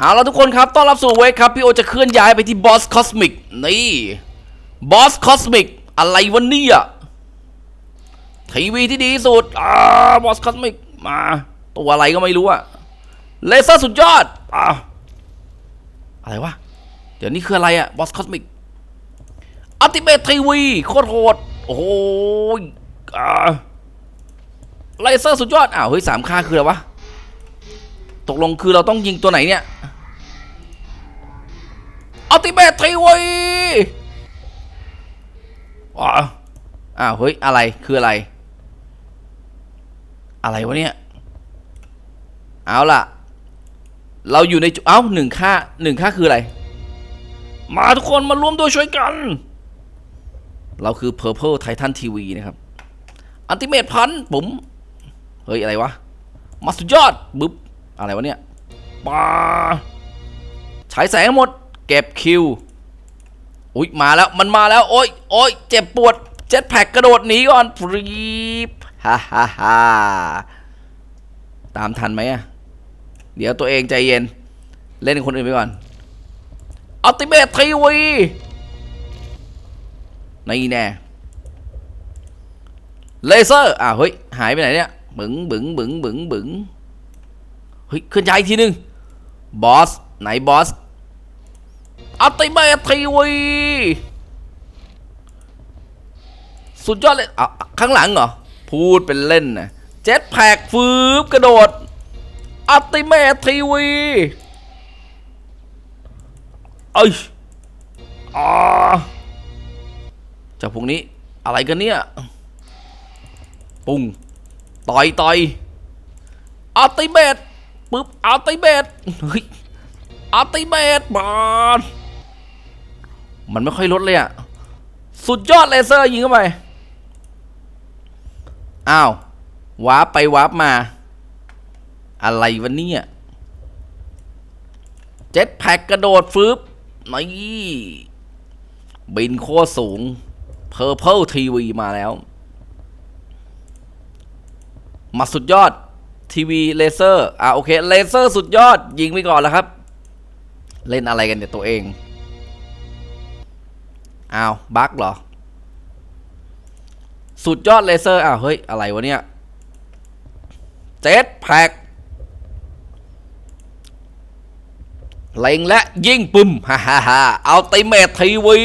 เอาละทุกคนครับ ต้อนรับสู่เวกครับ พี่โอจะเคลื่อนย้ายไปที่บอสคอสมิกนี่บอสคอสมิกอะไรวะเนี่ยทีวีที่ดีที่สุดอ่าบอสคอสมิกมา ตัวอะไรก็ไม่รู้อะเลเซอร์สุดยอดอ่าอะไรวะ เดี๋ยวนี้คืออะไรอะบอสคอสมิกอัลติเมททีวีโคตรโหดโอ้โหอ่าเลเซอร์สุดยอดอ้าวเฮ้ยสามค่าคืออะไรวะตกลงคือเราต้องยิงตัวไหนเนี่ย อัลติเมททีวีว้าวอ้าวเฮ้ย อะไรคืออะไร อะไรวะเนี่ย เอาล่ะ เราอยู่ในจุเอ้าหนึ่งค่าหนึ่งค่าคืออะไร มาทุกคนมาร่วมด้วยช่วยกัน เราคือ Purple Titan TV นะครับอันติเมทพันปุ๋มเฮ้ย อะไรวะ มาสุดยอดบึ๊บ อะไรวะเนี่ยปาฉายแสงให้หมด เก็บคิวอุ๊ยมาแล้วมันมาแล้วโอ้ยโอ้ยเจ็บปวดเจ็ตแพ็กกระโดดหนีก่อนปรีบฮ่าฮ่าฮ่าตามทันไหมอะเดี๋ยวตัวเองใจเย็น เล่นคนอื่นไปก่อนอัลติเมททีวีนี่แน่เลเซอร์อ่าเฮ้ยหายไปไหนเนี่ยบึงบึงบึงบึงบึงเฮ้ยเคลื่อนย้ายอีกทีนึงบอสไหนบอส อัลติเมททีวี สุดยอดเลยอะข้างหลังเหรอ พูดเป็นเล่นนะเจ็ตแพกฟืบกระโดดอัลติเมททีวีเอ้ยอาจ้าพวกนี้อะไรกันเนี่ย ปุ้งต่อยต่อยอัลติเมทปึ๊บอัลติเมทเฮ้ยอัลติเมทบอล มันไม่ค่อยลดเลยอะสุดยอดเลเซอร์ยิงเข้าไปอ้าววาร์ปไปวาร์ปมา อะไรวะเนี่ยเจ็ตแพ็กกระโดดฟืบนี่บินโคตรสูง Purple TV มาแล้ว มาสุดยอดทีวีเลเซอร์ อ่าโอเคเลเซอร์สุดยอดยิงไปก่อนแล้วครับ เล่นอะไรกันเนี่ยตัวเอง อ้าวบั๊กเหรอ สุดยอดเลเซอร์อ้าวเฮ้ย อะไรวะเนี่ยเจ็ตแพ็กเล็งและยิงปึ้มฮ่าฮ่าฮ่าเอาติเมททีวี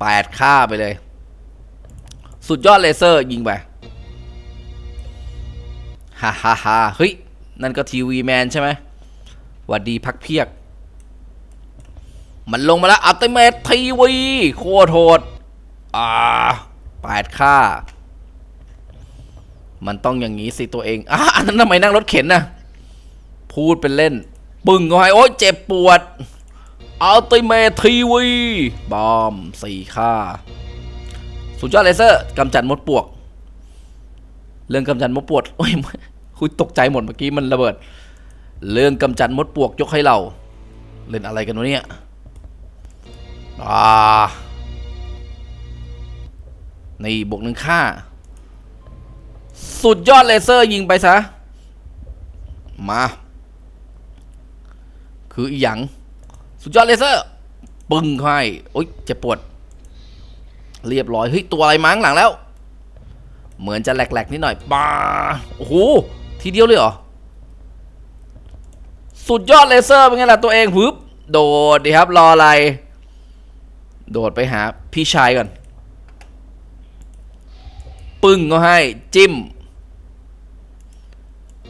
แปดค่าไปเลย สุดยอดเลเซอร์ยิงไปฮ่าฮ่าฮ่าเฮ้ย นั่นก็ทีวีแมนใช่ไหมหวัดดีพักเพียก มันลงมาแล้วอัลติเมททีวีโคตรโหดอ่าแปดค่า มันต้องอย่างนี้สิตัวเองอะอันนั้นทำไมนั่งรถเข็นน่ะพูดเป็นเล่น ปึ้งก็ให้โอ๊ยเจ็บปวดอัลติเมททีวีบอมสี่ค่า สุดยอดเลเซอร์กำจัดมดปวก เรื่องกำจัดมดปวดโอ้ยคุยตกใจหมดเมื่อกี้มันระเบิด เรื่องกำจัดมดปวกยกให้เรา เล่นอะไรกันวะเนี่ย อ่านี่บวกหนึ่งค่า สุดยอดเลเซอร์ยิงไปซะ มา คืออีหยัง สุดยอดเลเซอร์ ปึ้งเข้าให้โอ๊ยเจ็บปวด เรียบร้อย เฮ้ย ตัวอะไรมาข้งหลังแล้ว เหมือนจะแหลกๆ นิดหน่อยบ้าโอ้โห ทีเดียวเลยเหรอ สุดยอดเลเซอร์เป็นไงล่ะตัวเองปึ๊บโดดดิครับ รออะไร โดดไปหาพี่ชายก่อน ปึ้งก็ให้จิ้ม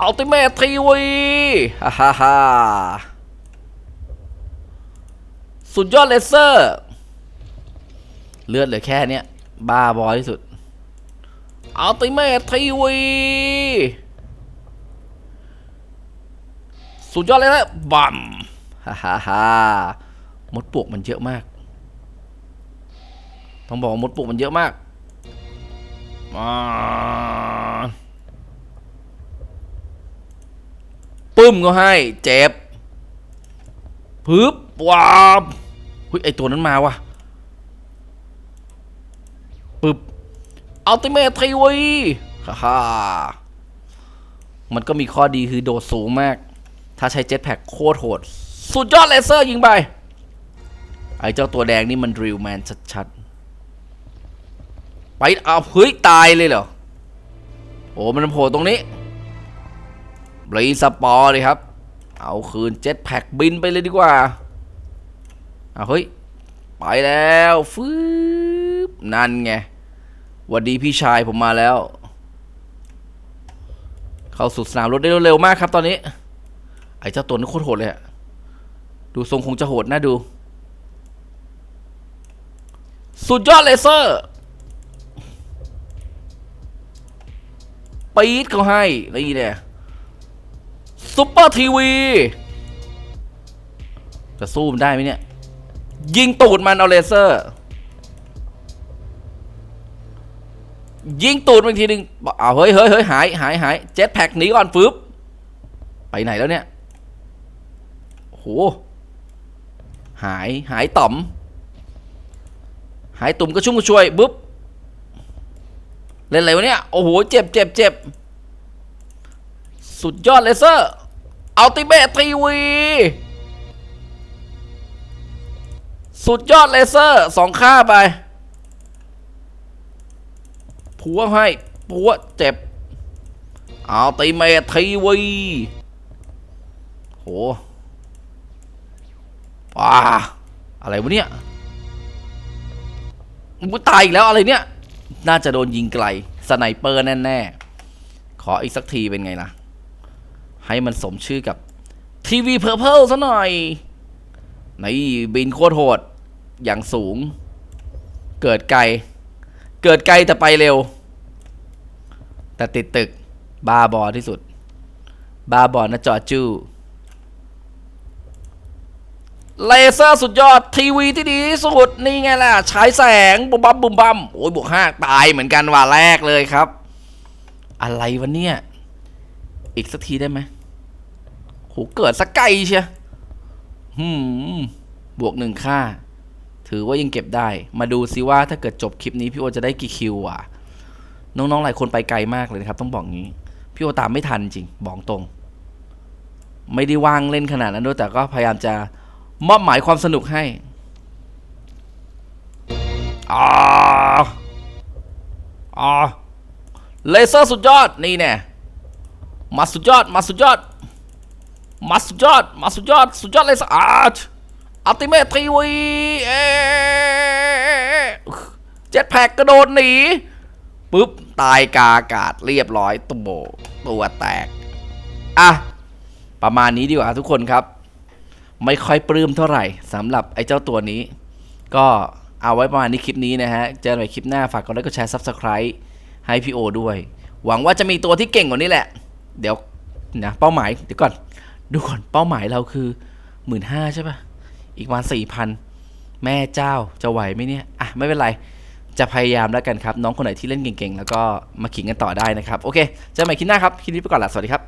อัลติเมททีวีฮ่าฮ่าฮ่าสุดยอดเลเซอร์ เลือดเหลือแค่เนี้ย บ้าบอที่สุดอัลติเมททีวีสุดยอดเลยนะบัมฮ่าฮ่าฮ่ามดปลวกมันเยอะมาก ต้องบอกมดปลวกมันเยอะมากมาปึ้มก็ให้เจ็บปึ๊บว้ามเฮ้ยไอตัวนั้นมาวะปึ๊บอัลติเมททีวีฮ่าฮ่ามันก็มีข้อดีคือโดดสูงมาก ถ้าใช้เจ็ตแพ็คโคตรโหด สุดยอดเลเซอร์ยิงไป ไอเจ้าตัวแดงนี่มันดริลแมนชัดๆ ไปเอาเฮ้ยตายเลยเหรอ โอ้มันโผล่ตรงนี้บรีสปอร์เลยครับ เอาคืนเจ็ตแพ็คบินไปเลยดีกว่าเอาเฮ้ย ไปแล้วฟืบนั่นไงวัสดีพี่ชายผมมาแล้ว เข้าสู่สนามรถได้เร็วมากครับตอนนี้ ไอ้เจ้าตัวนี้โคตรโหดเลยอะดูทรงคงจะโหดน่าดู สุดยอดเลเซอร์ ปี๊ดเขาให้นี่เนี่ยซุปเปอร์ทีวีจะสู้มันได้ไหมเนี่ย ยิงตูดมันเอาเลเซอร์ ยิงตูดมันอีกทีหนึ่งบอกอ้าเฮ้ยเฮ้ยเฮ้ยหายหายหายเจ็ตแพ็กหนีก่อนฟึบไปไหนแล้วเนี่ยโอ้โหหายหายต่อม หายตุ่มก็ชุ่มก็ช่วยบึ๊บ เล่นอะไรวะเนี่ย โอ้โห เจ็บเจ็บเจ็บสุดยอดเลเซอร์อัลติเมททีวีสุดยอดเลเซอร์สองค่าไปผัวให้ผัวเจ็บอัลติเมททีวีโหว้าอะไรวะเนี่ยกูตายอีกแล้วอะไรเนี่ย น่าจะโดนยิงไกล สไนเปอร์แน่ ๆ ขออีกสักทีเป็นไงล่ะ ให้มันสมชื่อกับทีวีเพอร์เพลซะหน่อยนี่บินโคตรโหด อย่างสูง เกิดไกล เกิดไกลแต่ไปเร็ว แต่ติดตึก บาบอที่สุด บาบอนะจอจู เลเซอร์สุดยอดทีวีที่ดีที่สุดนี่ไงล่ะฉายแสงบุมบัมบุมบัมโอ้ยบวกห้าตายเหมือนกันว่าแรกเลยครับ อะไรวะเนี่ย อีกสักทีได้ไหมโหเกิดสักไกลเชียหืมบวกหนึ่งค่า ถือว่ายังเก็บได้ มาดูซิว่าถ้าเกิดจบคลิปนี้พี่โอจะได้กี่คิวอะ น้องๆหลายคนไปไกลมากเลยนะครับ ต้องบอกงี้ พี่โอตามไม่ทันจริงบอกตรง ไม่ได้ว่างเล่นขนาดนั้นด้วยแต่ก็พยายามจะ มอบหมายความสนุกให้อ่าอ่าเลเซอร์สุดยอด นี่แน่มาสุดยอด มาสุดยอด มาสุดยอด มาสุดยอด สุดยอดเลเซอร์อาร์ตอัลติเมททีวีเอเจ็ตแพ็กกระโดดหนีปุ๊บ ตายกาอากาศเรียบร้อยตัวตัวแตก อะ ประมาณนี้ดีกว่าทุกคนครับ ไม่ค่อยปลื้มเท่าไหร่สำหรับไอ้เจ้าตัวนี้ ก็เอาไว้ประมาณนี้คลิปนี้นะฮะ เจอกันใหม่คลิปหน้าฝากกดไลค์กดแชร์ Subscribe ให้พี่โอด้วย หวังว่าจะมีตัวที่เก่งกว่านี้แหละ เดี๋ยวนะเป้าหมายเดี๋ยวก่อน ดูก่อนเป้าหมายเราคือหมื่นห้าใช่ปะอีกประมาณสี่พันแม่เจ้าจะไหวไหมเนี่ย อะ ไม่เป็นไร จะพยายามแล้วกันครับ น้องคนไหนที่เล่นเก่งๆ แล้วก็มาขิงกันต่อได้นะครับ โอเค เจอกันใหม่คลิปหน้าครับ คลิปนี้ไปก่อนละสวัสดีครับ